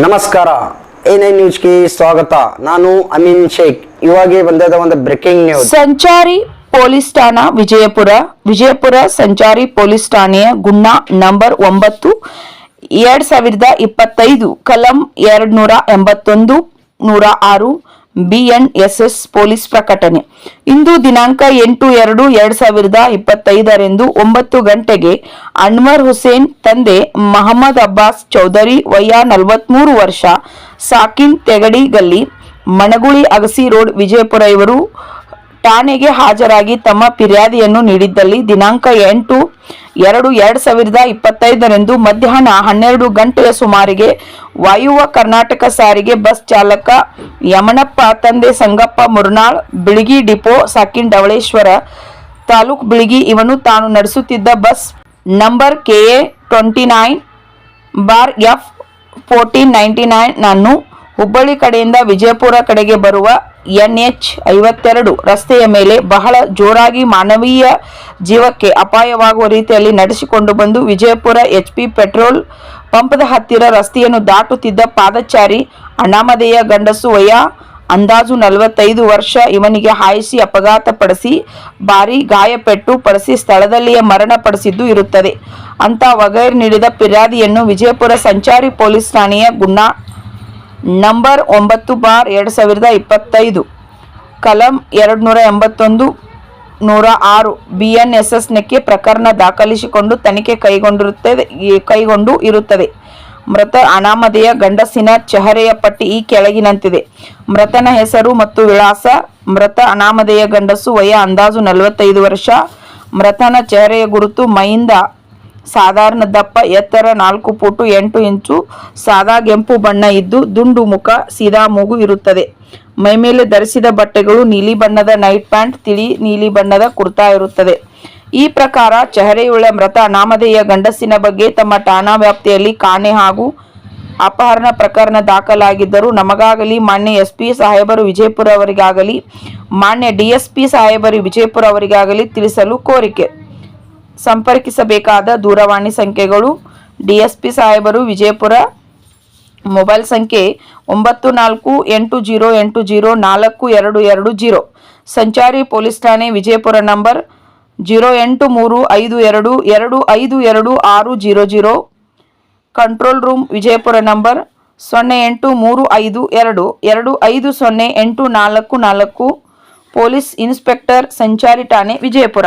ನಮಸ್ಕಾರ. A nine ನ್ಯೂಸ್ಗೆ ಸ್ವಾಗತ. ನಾನು ಅಮೀನ್ ಶೇಖ್. ಇವಾಗೆ ಬಂದದ ಒಂದು ಬ್ರೇಕಿಂಗ್ ನ್ಯೂಸ್. ಸಂಚಾರಿ ಪೊಲೀಸ್ ಠಾಣಾ ವಿಜಯಪುರ. ವಿಜಯಪುರ ಸಂಚಾರಿ ಪೊಲೀಸ್ ಠಾಣೆಯ ಗುಣ ನಂಬರ್ ಒಂಬತ್ತು, ಎರಡ್ ಸಾವಿರದ ಇಪ್ಪತ್ತೈದು, ಕಲಂ ಎರಡ್ ನೂರ ಎಂಬತ್ತೊಂದು, ನೂರ ಆರು ಬಿಎನ್ಎಸ್ಎಸ್ ಪೊಲೀಸ್ ಪ್ರಕಟಣೆ. ಇಂದು ದಿನಾಂಕ ಎಂಟು ಎರಡು ಎರಡ್ ಸಾವಿರದ ಇಪ್ಪತ್ತೈದರಂದು ಒಂಬತ್ತು ಗಂಟೆಗೆ ಅನ್ವರ್ ಹುಸೇನ್ ತಂದೆ ಮಹಮ್ಮದ್ ಅಬ್ಬಾಸ್ ಚೌಧರಿ ವಯ ನಲವತ್ಮೂರು ವರ್ಷ, ಸಾಕಿನ್ ತೆಗಡಿ ಗಲ್ಲಿ ಮಣಗುಳಿ ಅಗಸಿ ರೋಡ್ ವಿಜಯಪುರ ಇವರು ಠಾಣೆಗೆ ಹಾಜರಾಗಿ ತಮ್ಮ ಫಿರ್ಯಾದಿಯನ್ನು ನೀಡಿದ್ದಲ್ಲಿ ದಿನಾಂಕ ಎಂಟು ಎರಡು ಎರಡ್ ಸಾವಿರದ ಇಪ್ಪತ್ತೈದರಂದು ಮಧ್ಯಾಹ್ನ ಹನ್ನೆರಡು ಗಂಟೆಯ ಸುಮಾರಿಗೆ ವಾಯುವ ಕರ್ನಾಟಕ ಸಾರಿಗೆ ಬಸ್ ಚಾಲಕ ಯಮನಪ್ಪ ತಂದೆ ಸಂಗಪ್ಪ ಮುರ್ನಾಳ್, ಬಿಳಿಗಿ ಡಿಪೋ ಸಾಕಿನ್ ಡವಳೇಶ್ವರ ತಾಲೂಕ್ ಬಿಳಿಗಿ ಇವನು ತಾನು ನಡೆಸುತ್ತಿದ್ದ bus number K A twenty nine bar F fourteen ninety nine ಅನ್ನು ಹುಬ್ಬಳ್ಳಿ ಕಡೆಯಿಂದ ವಿಜಯಪುರ ಕಡೆಗೆ ಬರುವ ಎನ್ ಎಚ್ ಐವತ್ತೆರಡು ರಸ್ತೆಯ ಮೇಲೆ ಬಹಳ ಜೋರಾಗಿ ಮಾನವೀಯ ಜೀವಕ್ಕೆ ಅಪಾಯವಾಗುವ ರೀತಿಯಲ್ಲಿ ನಡೆಸಿಕೊಂಡು ಬಂದು ವಿಜಯಪುರ ಎಚ್ ಪಿ ಪೆಟ್ರೋಲ್ ಪಂಪದ ಹತ್ತಿರ ರಸ್ತೆಯನ್ನು ದಾಟುತ್ತಿದ್ದ ಪಾದಚಾರಿ ಅನಾಮಧೇಯ ಗಂಡಸು ವಯ ಅಂದಾಜು ನಲವತ್ತೈದು ವರ್ಷ, ಇವನಿಗೆ ಹಾಯಿಸಿ ಅಪಘಾತಪಡಿಸಿ ಭಾರಿ ಗಾಯಪೆಟ್ಟು ಪಡಿಸಿ ಸ್ಥಳದಲ್ಲಿಯೇ ಮರಣಪಡಿಸಿದ್ದು ಇರುತ್ತದೆ. ಅಂತ ವಗೈರ್ ನೀಡಿದ ಫಿರ್ಯಾದಿಯನ್ನು ವಿಜಯಪುರ ಸಂಚಾರಿ ಪೊಲೀಸ್ ಠಾಣೆಯ ಗುನ್ನಾ ನಂಬರ್ ಒಂಬತ್ತು ಬಾರ್ ಎರಡು ಸಾವಿರದ ಇಪ್ಪತ್ತೈದು, ಕಲಂ ಎರಡು ನೂರ ಎಂಬತ್ತೊಂದು, ನೂರ ಆರು ಬಿ ಎನ್ ಎಸ್ ಎಸ್ನಕ್ಕೆ ಪ್ರಕರಣ ದಾಖಲಿಸಿಕೊಂಡು ತನಿಖೆ ಕೈಗೊಂಡಿರುತ್ತದೆ ಕೈಗೊಂಡು ಇರುತ್ತದೆ. ಮೃತ ಅನಾಮಧೇಯ ಗಂಡಸಿನ ಚಹರೆಯ ಪಟ್ಟಿ ಈ ಕೆಳಗಿನಂತಿದೆ. ಮೃತನ ಹೆಸರು ಮತ್ತು ವಿಳಾಸ, ಮೃತ ಅನಾಮಧೇಯ ಗಂಡಸು ವಯ ಅಂದಾಜು ನಲವತ್ತೈದು ವರ್ಷ, ಮೃತನ ಚಹರೆಯ ಗುರುತು ಮೈಯಿಂದ ಸಾಧಾರಣ ದಪ್ಪ, ಎತ್ತರ ನಾಲ್ಕು ಫುಟು ಎಂಟು ಇಂಚು, ಸಾದಾ ಕೆಂಪು ಬಣ್ಣ ಇದ್ದು ದುಂಡು ಮುಖ, ಸೀದಾ ಮೂಗು ಇರುತ್ತದೆ. ಮೈಮೇಲೆ ಧರಿಸಿದ ಬಟ್ಟೆಗಳು ನೀಲಿ ಬಣ್ಣದ ನೈಟ್ ಪ್ಯಾಂಟ್, ತಿಳಿ ನೀಲಿ ಬಣ್ಣದ ಕುರ್ತಾ ಇರುತ್ತದೆ. ಈ ಪ್ರಕಾರ ಚಹರೆಯುಳ್ಳ ಮೃತ ಅನಾಮಧೇಯ ಗಂಡಸಿನ ಬಗ್ಗೆ ತಮ್ಮ ಠಾಣಾ ವ್ಯಾಪ್ತಿಯಲ್ಲಿ ಕಾಣೆ ಹಾಗೂ ಅಪಹರಣ ಪ್ರಕರಣ ದಾಖಲಾಗಿದ್ದರೂ ನಮಗಾಗಲಿ ಮಾನ್ಯ ಎಸ್ ಪಿ ಸಾಹೇಬರು ವಿಜಯಪುರ ಅವರಿಗಾಗಲಿ, ಮಾನ್ಯ ಡಿಎಸ್ಪಿ ಸಾಹೇಬರು ವಿಜಯಪುರ ಅವರಿಗಾಗಲಿ ತಿಳಿಸಲು ಕೋರಿಕೆ. ಸಂಪರ್ಕಿಸಬೇಕಾದ ದೂರವಾಣಿ ಸಂಖ್ಯೆಗಳು ಡಿಎಸ್ಪಿ ಸಾಹೇಬರು ವಿಜಯಪುರ. ಮೊಬೈಲ್ ಸಂಖ್ಯೆ ಒಂಬತ್ತು ನಾಲ್ಕು ಎಂಟು ಜೀರೋ ಎಂಟು ಜೀರೋ ನಾಲ್ಕು ಎರಡು ಎರಡು ಜೀರೋ. ಸಂಚಾರಿ ಪೊಲೀಸ್ ಠಾಣೆ ವಿಜಯಪುರ ನಂಬರ್ ಜೀರೋ ಎಂಟು ಮೂರು ಐದು ಎರಡು ಎರಡು ಐದು ಎರಡು ಆರು zero zero. Control room Vijayapura number ಸೊನ್ನೆ ಎಂಟು ಮೂರು ಐದು ಎರಡು ಎರಡು ಐದು ಸೊನ್ನೆ ಎಂಟು ನಾಲ್ಕು ನಾಲ್ಕು. ಪೊಲೀಸ್ ಇನ್ಸ್ಪೆಕ್ಟರ್ ಸಂಚಾರಿ ಠಾಣೆ ವಿಜಯಪುರ.